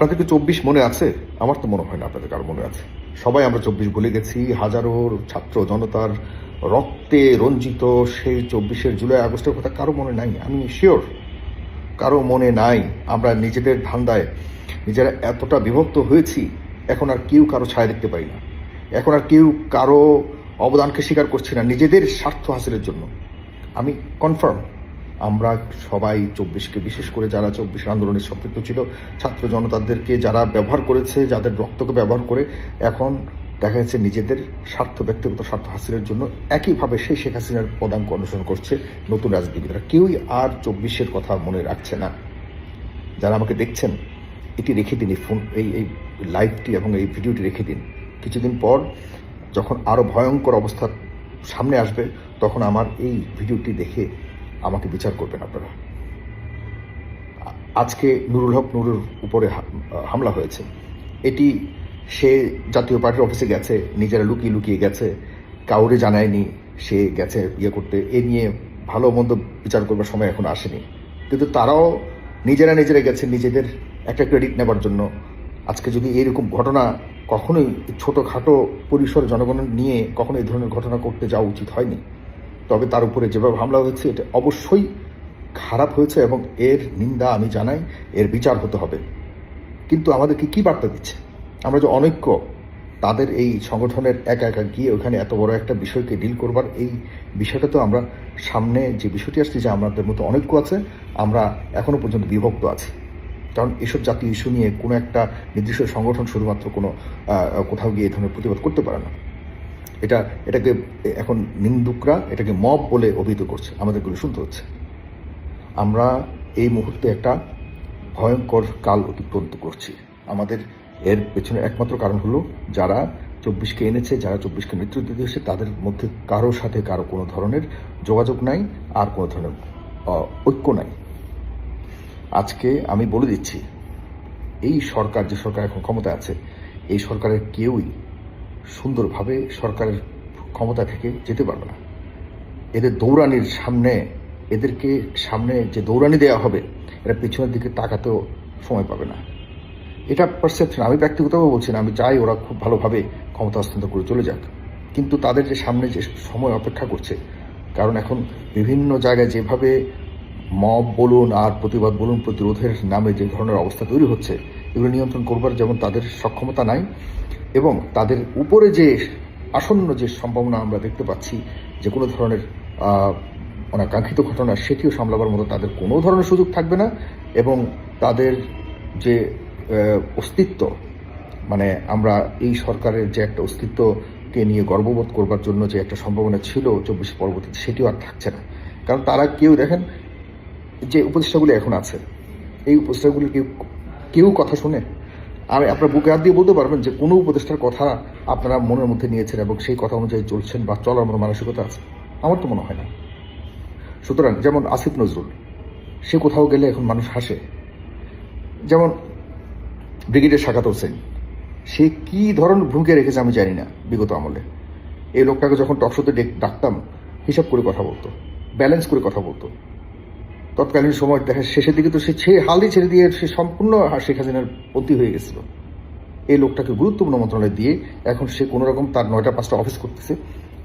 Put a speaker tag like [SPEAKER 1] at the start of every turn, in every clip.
[SPEAKER 1] আপনাদেরকে চব্বিশ মনে আছে? আমার তো মনে হয় না আপনাদের কারও মনে আছে। সবাই আমরা চব্বিশ ভুলে গেছি, হাজারো ছাত্র জনতার রক্তে রঞ্জিত সেই চব্বিশের জুলাই, আগস্টের কথা কারও মনে নাই, আমি শিওর কারও মনে নাই। আমরা নিজেদের ধান্দায় নিজেরা এতটা বিভক্ত হয়েছি, এখন আর কেউ কারও ছায়া দেখতে পাই না। এখন আর কেউ কারও অবদানকে স্বীকার করছে না, নিজেদের স্বার্থ হাসিলের জন্য। আমি কনফার্ম আমরা সবাই চব্বিশকে, বিশেষ করে যারা চব্বিশ আন্দোলনের সম্পৃক্ত ছিল, ছাত্র জনতাদেরকে যারা ব্যবহার করেছে, যাদের রক্তকে ব্যবহার করে, এখন দেখা যাচ্ছে নিজেদের স্বার্থ, ব্যক্তিগত স্বার্থ হাসিলের জন্য একইভাবে সেই শেখ হাসিনার পদাঙ্ক অনুসরণ করছে নতুন রাজনীতিবিদরা। কেউই আর চব্বিশের কথা মনে রাখছে না। যারা আমাকে দেখছেন, এটি রেখে দিন, এই ফোন এই এই লাইভটি এবং এই ভিডিওটি রেখে দিন। কিছুদিন পর যখন আরও ভয়ঙ্কর অবস্থা সামনে আসবে, তখন আমার এই ভিডিওটি দেখে আমাকে বিচার করবেন আপনারা। আজকে নুরুল হক নুরুর উপরে হামলা হয়েছে। এটি সে জাতীয় পার্টির অফিসে গেছে, নিজেরা লুকিয়ে লুকিয়ে গেছে, কাউরে জানায়নি সে গেছে ইয়ে করতে। এ নিয়ে ভালো মন্দ বিচার করবার সময় এখন আসেনি। কিন্তু তারাও নিজেরা নিজেরা গেছে, নিজেদের একটা ক্রেডিট নেবার জন্য। আজকে যদি এরকম ঘটনা কখনোই ছোটোখাটো পরিসর জনগণ নিয়ে কখনো এই ধরনের ঘটনা করতে যাওয়া উচিত হয়নি। তবে তার উপরে যেভাবে হামলা হয়েছে, এটা অবশ্যই খারাপ হয়েছে এবং এর নিন্দা আমি জানাই, এর বিচার হতে হবে। কিন্তু আমাদেরকে কি বার্তা দিচ্ছে? আমরা যে অনৈক্য, তাদের এই সংগঠনের একা একা গিয়ে ওখানে এত বড় একটা বিষয়কে ডিল করবার, এই বিষয়টা তো আমরা সামনে যে বিষয়টি আসছে যে আমাদের মতো অনৈক্য আছে, আমরা এখনও পর্যন্ত বিভক্ত আছি। কারণ এসব জাতীয় ইস্যু নিয়ে কোনো একটা নির্দিষ্ট সংগঠন শুধুমাত্র কোনো কোথাও গিয়ে এই ধরনের প্রতিবাদ করতে পারে না। এটা, এটাকে এখন নিন্দুকরা এটাকে মব বলে অভিহিত করছে, আমাদেরগুলো শুনতে হচ্ছে। আমরা এই মুহূর্তে একটা ভয়ঙ্কর কাল অতিক্রান্ত করছি। আমাদের এর পেছনে একমাত্র কারণ হলো যারা চব্বিশকে এনেছে, যারা চব্বিশকে নেতৃত্ব দিয়েছে, তাদের মধ্যে কারোর সাথে কারও কোনো ধরনের যোগাযোগ নাই, আর কোনো ধরনের ঐক্য নাই। আজকে আমি বলে দিচ্ছি, এই সরকার, যে সরকার এখন ক্ষমতায় আছে, এই সরকারের কেউই সুন্দরভাবে সরকারের ক্ষমতা থেকে যেতে পারবে না। এদের দৌড়ানির সামনে, এদেরকে সামনে যে দৌড়ানি দেওয়া হবে, এরা পিছনের দিকে তাকাতেও সময় পাবে না। এটা পারসেপশন আমি ব্যক্তিগতভাবে বলছি না, আমি চাই ওরা খুব ভালোভাবে ক্ষমতা হস্তান্তর করে চলে যাক। কিন্তু তাদের যে সামনে যে সময় অপেক্ষা করছে, কারণ এখন বিভিন্ন জায়গায় যেভাবে মব বলুন আর প্রতিবাদ বলুন প্রতিরোধের নামে যে ধরনের অবস্থা তৈরি হচ্ছে, এগুলো নিয়ন্ত্রণ করবার যেমন তাদের সক্ষমতা নাই এবং তাদের উপরে যে আসন্ন যে সম্ভাবনা আমরা দেখতে পাচ্ছি, যে কোনো ধরনের অনাকাঙ্ক্ষিত ঘটনা, সেটিও সামলাবার মতো তাদের কোনো ধরনের সুযোগ থাকবে না এবং তাদের যে অস্তিত্ব মানে আমরা এই সরকারের যে একটা অস্তিত্বকে নিয়ে গর্ববোধ করবার জন্য যে একটা সম্ভাবনা ছিল চব্বিশ পরবর্তীতে, সেটিও আর থাকছে না। কারণ তারা কেউ দেখেন, যে উপদেষ্টাগুলি এখন আছে, এই উপদেষ্টাগুলি কেউ কেউ কথা শুনে আমি আপনার বুকে হাত দিয়ে বলতে পারবেন যে কোনো উপদেষ্টার কথা আপনারা মনের মধ্যে নিয়েছেন এবং সেই কথা অনুযায়ী চলছেন বা চলার মতো মানসিকতা আছে। আমার তো মনে হয় না। সুতরাং যেমন আসিফ নজরুল, সে কোথাও গেলে এখন মানুষ হাসে। যেমন ব্রিগেডিয়ার শাকাত হোসেন, সে কি ধরনের ভূমিকা রেখেছে আমি জানি না বিগত আমলে। এই লোকটাকে যখন টকশোতে ডাকতাম, হিসাব করে কথা বলতো, ব্যালেন্স করে কথা বলতো। তৎকালীন সময় দেখা শেষের দিকে তো সে ছে হালদি ছেড়ে দিয়ে সে সম্পূর্ণ শেখ হাসিনার পতি হয়ে গেছিল। এই লোকটাকে গুরুত্বপূর্ণ মন্ত্রণালয় দিয়ে এখন সে কোনো রকম তার নয়টা পাঁচটা অফিস করতেছে।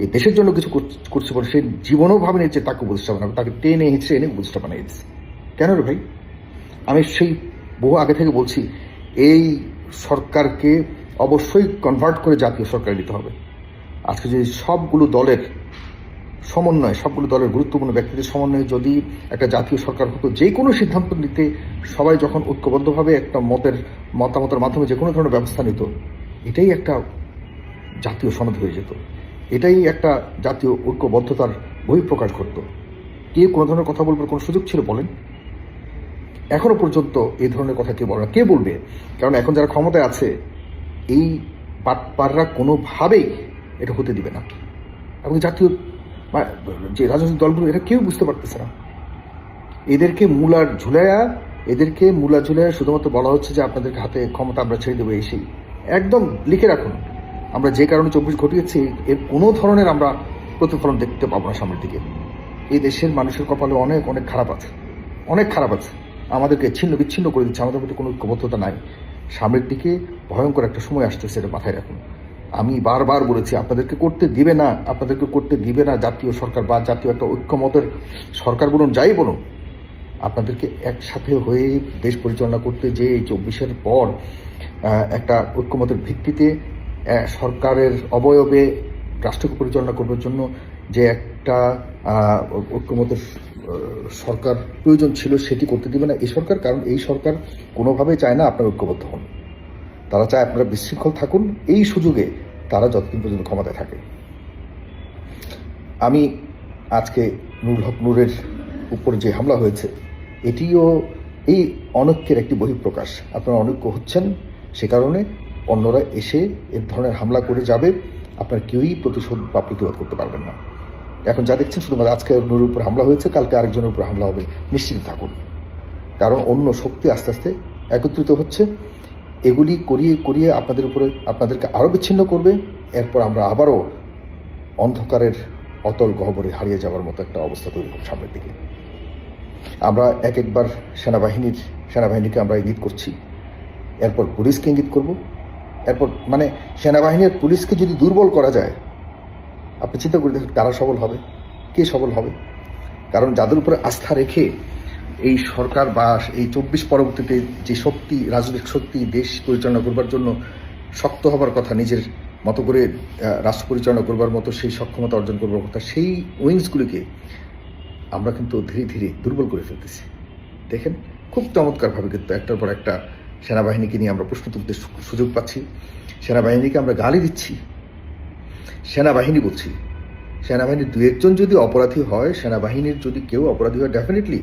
[SPEAKER 1] এই দেশের জন্য কিছু করছে বলে সে জীবনেও ভাবে নিচ্ছে তাকে উপদেষ্টা বানাবে, তাকে টেনে হিঁচড়ে এনে উপদেষ্টা বানিয়ে দিচ্ছে কেন রে ভাই? আমি সেই বহু আগে থেকে বলছি, এই সরকারকে অবশ্যই কনভার্ট করে জাতীয় সরকার নিতে হবে। আজকে যদি সবগুলো দলের সমন্বয়, সবগুলো দলের গুরুত্বপূর্ণ ব্যক্তিদের সমন্বয়ে যদি একটা জাতীয় সরকার হতো, যে কোনো সিদ্ধান্ত নিতে সবাই যখন ঐক্যবদ্ধভাবে একটা মতের, মতামতের মাধ্যমে যে কোনো ধরনের ব্যবস্থা নিত, এটাই একটা জাতীয় সনদ হয়ে যেত। এটাই একটা জাতীয় ঐক্যবদ্ধতার বহিঃপ্রকাশ ঘটত। কে কোনো ধরনের কথা বলবার কোনো সুযোগ ছিল বলেন? এখনও পর্যন্ত এই ধরনের কথা কে বলে না কে বলবে? কারণ এখন যারা ক্ষমতায় আছে, এই বাটপাররা কোনোভাবেই এটা হতে দিবে না। এবং জাতীয় বা- যে রাজনৈতিক দলগুলো, এরা কেউ বুঝতে পারতেছে না। এদেরকে মূলার ঝুলাইয়া এদেরকে মূলা ঝুলাইয়া শুধুমাত্র বলা হচ্ছে যে আপনাদের হাতে ক্ষমতা আমরা ছেড়ে দেবো, এই সেই। একদম লিখে রাখুন, আমরা যে কারণে চব্বিশ ঘটিয়েছি, এর কোনো ধরনের আমরা প্রতিফলন দেখতে পাবো না সামনের দিকে। এই দেশের মানুষের কপালে অনেক অনেক খারাপ আছে, অনেক খারাপ আছে। আমাদেরকে ছিন্ন বিচ্ছিন্ন করে দিচ্ছে, আমাদের মধ্যে কোনো ঐক্যবদ্ধতা নাই। সামনের দিকে ভয়ঙ্কর একটা সময় আসতেছে, এটা মাথায় রাখুন। আমি বারবার বলেছি, আপনাদেরকে করতে দিবে না, আপনাদেরকে করতে দিবে না জাতীয় সরকার বা জাতীয় একটা ঐক্যমতের সরকার বলুন, যাই বলুন। আপনাদেরকে একসাথে হয়ে দেশ পরিচালনা করতে যে চব্বিশের পর একটা ঐক্যমতের ভিত্তিতে সরকারের অবয়বে রাষ্ট্রকে পরিচালনা করবার জন্য যে একটা ঐক্যমতের সরকার প্রয়োজন ছিল সেটি করতে দিবে না এই সরকার, কারণ এই সরকার কোনোভাবেই চায় না আপনার ঐক্যবদ্ধ হন। তারা চায় আপনারা বিশৃঙ্খল থাকুন। এই সুযোগে তারা যতদিন পর্যন্ত ক্ষমতায় থাকে। আমি আজকে নুরুল হক নূরের উপর যে হামলা হয়েছে, এটিও এই অনৈক্যের একটি বহিঃপ্রকাশ। আপনারা অনৈক্য হচ্ছেন সে কারণে অন্যরা এসে এ ধরনের হামলা করে যাবে। আপনার কেউই প্রতিশোধ বা প্রতিবাদ করতে পারবেন না। এখন যা দেখছেন, শুধুমাত্র আজকে নুরের উপর হামলা হয়েছে, কালকে আরেকজনের উপর হামলা হবে। নিশ্চিত থাকুন। কারণ অন্য শক্তি আস্তে আস্তে একত্রিত হচ্ছে। এগুলি করিয়ে করিয়ে আপনাদের উপরে আপনাদেরকে আরও বিচ্ছিন্ন করবে। এরপর আমরা আবারও অন্ধকারের অতল গহ্বরে হারিয়ে যাওয়ার মতো একটা অবস্থা তৈরি হবে সামনের দিকে। আমরা এক একবার সেনাবাহিনীর, সেনাবাহিনীকে আমরা ইঙ্গিত করছি। এরপর পুলিশকে ইঙ্গিত করব। এরপর মানে সেনাবাহিনীর পুলিশকে যদি দুর্বল করা যায়, আপনি চিন্তা করে দেখুন কারা সবল হবে, কে সবল হবে? কারণ যাদের উপরে আস্থা রেখে এই সরকার বা এই চব্বিশ পরবর্তীতে যে শক্তি, রাজনৈতিক শক্তি, দেশ পরিচালনা করবার জন্য শক্ত হবার কথা, নিজের মতো করে রাষ্ট্র পরিচালনা করবার মতো সেই সক্ষমতা অর্জন করবার কথা, সেই উইংসগুলিকে আমরা কিন্তু ধীরে ধীরে দুর্বল করে ফেলতেছি। দেখেন, খুব চমৎকারভাবে কিন্তু একটার পর একটা সেনাবাহিনীকে নিয়ে আমরা প্রশ্ন তুলতে সুযোগ পাচ্ছি। সেনাবাহিনীকে আমরা গালি দিচ্ছি। সেনাবাহিনী বলছি, সেনাবাহিনীর দু একজন যদি অপরাধী হয়, সেনাবাহিনীর যদি কেউ অপরাধী হয় ডেফিনেটলি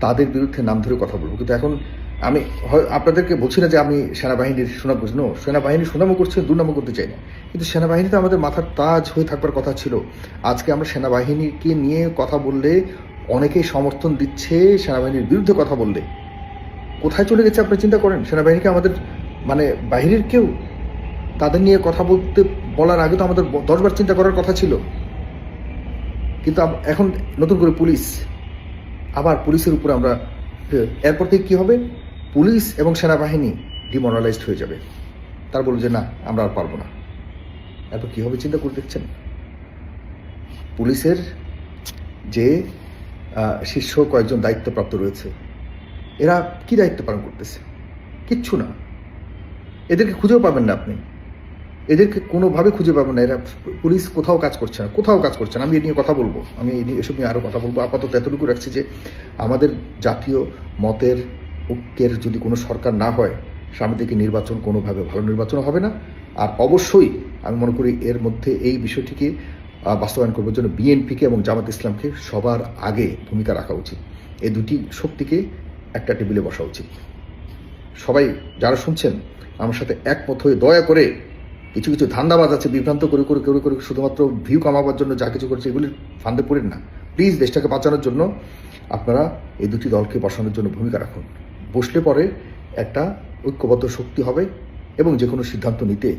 [SPEAKER 1] তাদের বিরুদ্ধে নাম ধরে কথা বলব। কিন্তু এখন আমি হয়- আপনাদেরকে বলছি না যে আমি সেনাবাহিনীর সুনাম করছি নো সেনাবাহিনীর সুনামও করছে, দুর্নামও করতে চাই না। কিন্তু সেনাবাহিনী তো আমাদের মাথার তাজ হয়ে থাকবার কথা ছিল। আজকে আমরা সেনাবাহিনীকে নিয়ে কথা বললে অনেকেই সমর্থন দিচ্ছে, সেনাবাহিনীর বিরুদ্ধে কথা বললে। কোথায় চলে গেছে, আপনি চিন্তা করেন? সেনাবাহিনীকে আমাদের মানে বাহিরের কেউ তাদের নিয়ে কথা বলতে বলার আগে তো আমাদের দশবার চিন্তা করার কথা ছিল। কিন্তু এখন নতুন করে পুলিশ আবার পুলিশের উপর আমরা এরপর থেকে কী হবে? পুলিশ এবং সেনাবাহিনী ডিমোরালাইজড হয়ে যাবে। তার বলল যে, না, আমরা আর পারব না। এরপর কী হবে চিন্তা করে দেখছেন? পুলিশের যে শীর্ষ কয়েকজন দায়িত্বপ্রাপ্ত রয়েছে, এরা কি দায়িত্ব পালন করতেছে? কিচ্ছু না। এদেরকে খুঁজেও পাবেন না আপনি। এদেরকে কোনোভাবে খুঁজে পাবেন না। এরা পুলিশ কোথাও কাজ করছে না, কোথাও কাজ করছে না। আমি এ নিয়ে কথা বলব। আমি এই নিয়ে এসব নিয়ে আরও কথা বলব। আপাতত এতটুকু রাখছি যে আমাদের জাতীয় মতের ঐক্যের যদি কোনো সরকার না হয় সামনে থেকে নির্বাচন কোনোভাবে ভালো নির্বাচন হবে না। আর অবশ্যই আমি মনে করি এর মধ্যে এই বিষয়টিকে বাস্তবায়ন করবার জন্য বিএনপিকে এবং জামাত ইসলামকে সবার আগে ভূমিকা রাখা উচিত। এই দুটি শক্তিকে একটা টেবিলে বসা উচিত। সবাই যারা শুনছেন, আমার সাথে একমত হয়ে দয়া করে কিছু কিছু ধান্দাবাজ আছে, বিভ্রান্ত করে করে করে করে শুধুমাত্র ভিউ কামাবার জন্য যা কিছু করছে এগুলি ফান্দে পড়েন না। প্লিজ দেশটাকে বাঁচানোর জন্য আপনারা এই দুটি দলকে বসানোর জন্য ভূমিকা রাখুন। বসলে পরে একটা ঐক্যবদ্ধ শক্তি হবে এবং যে কোনো সিদ্ধান্ত নিতে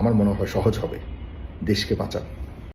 [SPEAKER 1] আমার মনে হয় সহজ হবে। দেশকে বাঁচান।